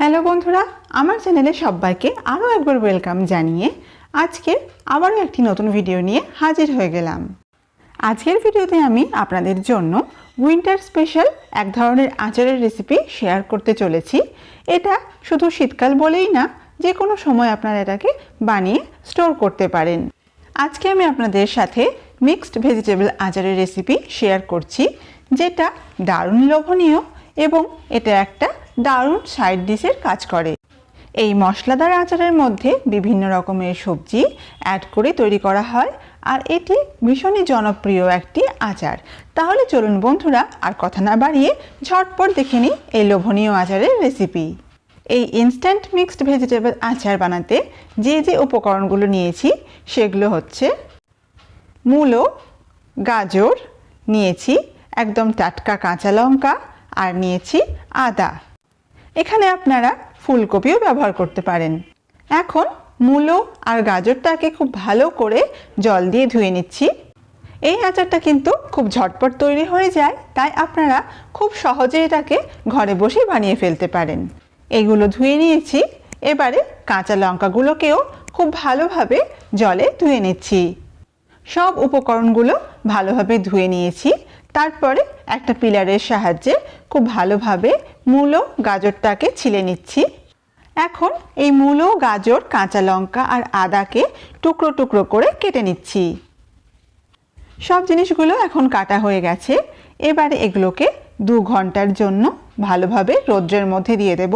Hello বন্ধুরা, আমার চ্যানেলে সবাইকে আরও একবার ওয়েলকাম জানিয়ে আজকে আবারও একটি নতুন ভিডিও নিয়ে হাজির হয়ে গেলাম। আজকের ভিডিওতে আমি আপনাদের জন্য উইন্টার স্পেশাল এক ধরনের আচারের রেসিপি শেয়ার করতে চলেছি। এটা শুধু শীতকাল বলেই না, যে কোনো সময় আপনারা এটাকে বানিয়ে স্টোর করতে পারেন। আজকে আমি আপনাদের সাথে মিক্সড ভেজিটেবল আচারের রেসিপি শেয়ার করছি, যেটা দারুণ লোভনীয় এবং এটা একটা দারুণ সাইড ডিশের কাজ করে। এই মশলাদার আচারের মধ্যে বিভিন্ন রকমের সবজি অ্যাড করে তৈরি করা হয়, আর এটি ভীষণই জনপ্রিয় একটি আচার। তাহলে চলুন বন্ধুরা, আর কথা না বাড়িয়ে ঝটপট দেখে নিই এই লোভনীয় আচারের রেসিপি এই ইনস্ট্যান্ট মিক্সড ভেজিটেবল আচার বানাতে যে যে উপকরণগুলো নিয়েছি, সেগুলো হচ্ছে মূলো, গাজর, নিয়েছি একদম টাটকা কাঁচা লঙ্কা, আর নিয়েছি আদা। এখানে আপনারা ফুলকপিও ব্যবহার করতে পারেন। এখন মূলো আর গাজরটাকে খুব ভালো করে জল দিয়ে ধুয়ে নিচ্ছি। এই আচারটা কিন্তু খুব ঝটপট তৈরি হয়ে যায়, তাই আপনারা খুব সহজে এটাকে ঘরে বসেই বানিয়ে ফেলতে পারেন। এগুলো ধুয়ে নিয়েছি, এবারে কাঁচা লঙ্কাগুলোকেও খুব ভালোভাবে জলে ধুয়ে নিচ্ছি। সব উপকরণগুলো ভালোভাবে ধুয়ে নিয়েছি। তারপরে একটা পিলারের সাহায্যে খুব ভালোভাবে মূলো গাজরটাকে ছিলে নিচ্ছি। এখন এই মূলো, গাজর, কাঁচা লঙ্কা আর আদাকে টুকরো টুকরো করে কেটে নিচ্ছি। সব জিনিসগুলো এখন কাটা হয়ে গেছে। এবারে এগুলোকে দু ঘণ্টার জন্য ভালোভাবে রৌদ্রের মধ্যে দিয়ে দেব।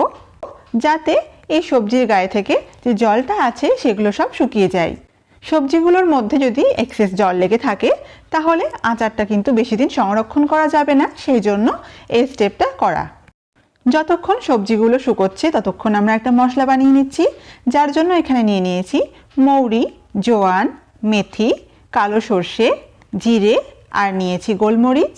যাতে এই সবজির গায়ে থেকে যে জলটা আছে সেগুলো সব শুকিয়ে যায়। সবজিগুলোর মধ্যে যদি এক্সেস জল লেগে থাকে, তাহলে আচারটা কিন্তু বেশি দিন সংরক্ষণ করা যাবে না, সেই জন্য এই স্টেপটা করা। যতক্ষণ সবজিগুলো শুকোচ্ছে, ততক্ষণ আমরা একটা মশলা বানিয়ে নিচ্ছি, যার জন্য এখানে নিয়ে নিয়েছি মৌরি, জোয়ান, মেথি, কালো সর্ষে, জিরে, আর নিয়েছি গোলমরিচ।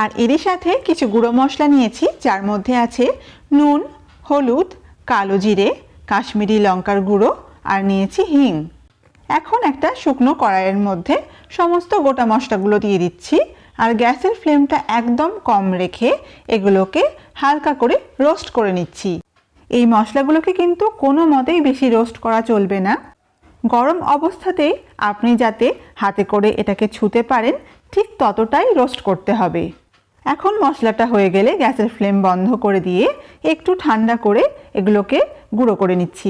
আর এরই সাথে কিছু গুঁড়ো মশলা নিয়েছি, যার মধ্যে আছে নুন, হলুদ, কালো জিরে, কাশ্মীরি লঙ্কার গুঁড়ো, আর নিয়েছি হিং। এখন একটা শুকনো কড়াইয়ের মধ্যে সমস্ত গোটা মশলাগুলো দিয়ে দিচ্ছি। আর গ্যাসের ফ্লেমটা একদম কম রেখে এগুলোকে হালকা করে রোস্ট করে নিচ্ছি। এই মশলাগুলোকে কিন্তু কোনো মতেই বেশি রোস্ট করা চলবে না। গরম অবস্থাতেই আপনি যাতে হাতে করে এটাকে ছুতে পারেন, ঠিক ততটাই রোস্ট করতে হবে। এখন মশলাটা হয়ে গেলে গ্যাসের ফ্লেম বন্ধ করে দিয়ে একটু ঠান্ডা করে এগুলোকে গুঁড়ো করে নিচ্ছি।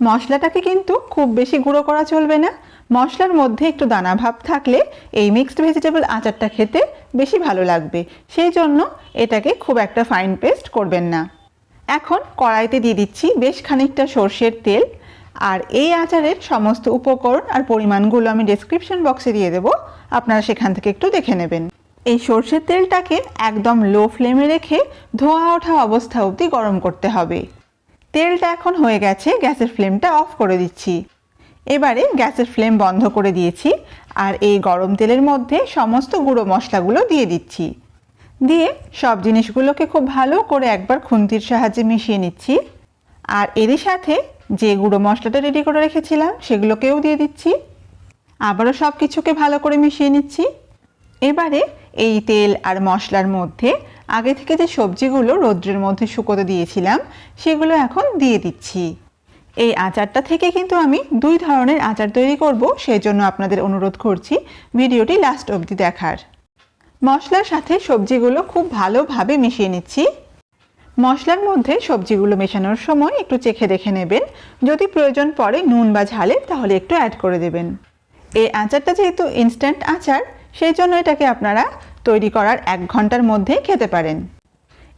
মশলাটাকে কিন্তু খুব বেশি গুঁড়ো করা চলবে না। মশলার মধ্যে একটু দানা ভাব থাকলে এই মিক্সড ভেজিটেবল আচারটা খেতে বেশি ভালো লাগবে। সেই জন্য এটাকে খুব একটা ফাইন পেস্ট করবেন না। এখন কড়াইতে দিয়ে দিচ্ছি বেশ খানিকটা সর্ষের তেল। আর এই আচারের সমস্ত উপকরণ আর পরিমাণগুলো আমি ডেসক্রিপশন বক্সে দিয়ে দেবো। আপনারা সেখান থেকে একটু দেখে নেবেন। এই সর্ষের তেলটাকে একদম লো ফ্লেমে রেখে ধোয়া ওঠা অবস্থা অবধি গরম করতে হবে। তেলটা এখন হয়ে গেছে, গ্যাসের ফ্লেমটা অফ করে দিচ্ছি। এবারে গ্যাসের ফ্লেম বন্ধ করে দিয়েছি আর এই গরম তেলের মধ্যে সমস্ত গুঁড়ো মশলাগুলো দিয়ে দিচ্ছি। দিয়ে সব জিনিসগুলোকে খুব ভালো করে একবার খুন্তির সাহায্যে মিশিয়ে নিচ্ছি। আর এরই সাথে যে গুঁড়ো মশলাটা রেডি করে রেখেছিলাম সেগুলোকেও দিয়ে দিচ্ছি। আবারও সব কিছুকে ভালো করে মিশিয়ে নিচ্ছি। এবারে এই তেল আর মশলার মধ্যে আগে থেকে যে সবজিগুলো রৌদ্রের মধ্যে শুকোতে দিয়েছিলাম, সেগুলো এখন দিয়ে দিচ্ছি। এই আচারটা থেকে কিন্তু আমি দুই ধরনের আচার তৈরি করব সেই জন্য আপনাদের অনুরোধ করছি ভিডিওটি লাস্ট অবধি দেখার। মশলার সাথে সবজিগুলো খুব ভালোভাবে মিশিয়ে নিচ্ছি। মশলার মধ্যে সবজিগুলো মেশানোর সময় একটু চেখে দেখে নেবেন। যদি প্রয়োজন পড়ে নুন বা ঝালের তাহলে একটু অ্যাড করে দেবেন। এই আচারটা যেহেতু ইনস্ট্যান্ট আচার, সেই জন্য এটাকে আপনারা তৈরি করার এক ঘণ্টার মধ্যে খেতে পারেন।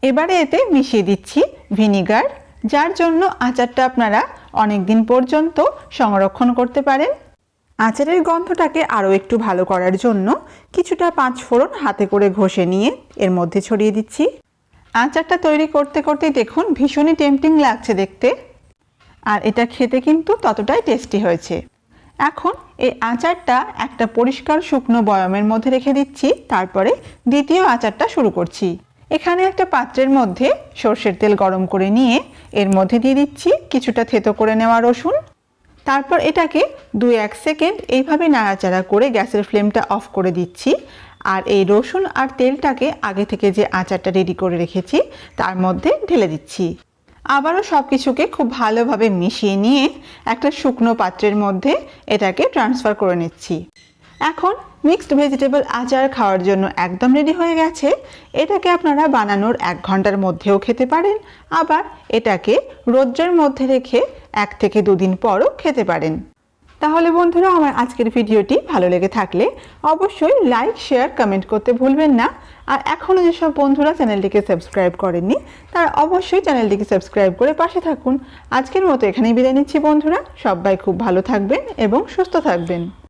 এবারে এতে মিশিয়ে দিচ্ছি ভিনিগার, যার জন্য আচারটা আপনারা অনেক দিন পর্যন্ত সংরক্ষণ করতে পারেন। আচারের গন্ধটাকে আরও একটু ভালো করার জন্য কিছুটা পাঁচ ফোড়ন হাতে করে ঘষে নিয়ে এর মধ্যে ছড়িয়ে দিচ্ছি। আচারটা তৈরি করতে করতে দেখুন ভীষণই টেম্পটিং লাগছে দেখতে। আর এটা খেতে কিন্তু ততটাই টেস্টি হয়েছে। এখন এই আচারটা একটা পরিষ্কার শুকনো বয়মের মধ্যে রেখে দিচ্ছি, তারপরে দ্বিতীয় আচারটা শুরু করছি। এখানে একটা পাত্রের মধ্যে সর্ষের তেল গরম করে নিয়ে এর মধ্যে দিয়ে দিচ্ছি কিছুটা থেতো করে নেওয়া রসুন। তারপর এটাকে দু এক সেকেন্ড এইভাবে নাড়াচাড়া করে গ্যাসের ফ্লেমটা অফ করে দিচ্ছি। আর এই রসুন আর তেলটাকে আগে থেকে যে আচারটা রেডি করে রেখেছি, তার মধ্যে ঢেলে দিচ্ছি। আবারও সব কিছুকে খুব ভালোভাবে মিশিয়ে নিয়ে একটা শুকনো পাত্রের মধ্যে এটাকে ট্রান্সফার করে নিচ্ছি। এখন মিক্সড ভেজিটেবল আচার খাওয়ার জন্য একদম রেডি হয়ে গেছে। এটাকে আপনারা বানানোর এক ঘণ্টার মধ্যেও খেতে পারেন। আবার এটাকে রৌদ্রের মধ্যে রেখে এক থেকে দুদিন পরও খেতে পারেন। তাহলে বন্ধুরা, আমার আজকের ভিডিওটি ভালো লেগে থাকলে অবশ্যই লাইক শেয়ার কমেন্ট করতে ভুলবেন না। আর এখনও যেসব বন্ধুরা চ্যানেলটিকে সাবস্ক্রাইব করেননি, তারা অবশ্যই চ্যানেলটিকে সাবস্ক্রাইব করে পাশে থাকুন। আজকের মতো এখানেই বিদায় নিচ্ছি বন্ধুরা। সবাই খুব ভালো থাকবেন এবং সুস্থ থাকবেন।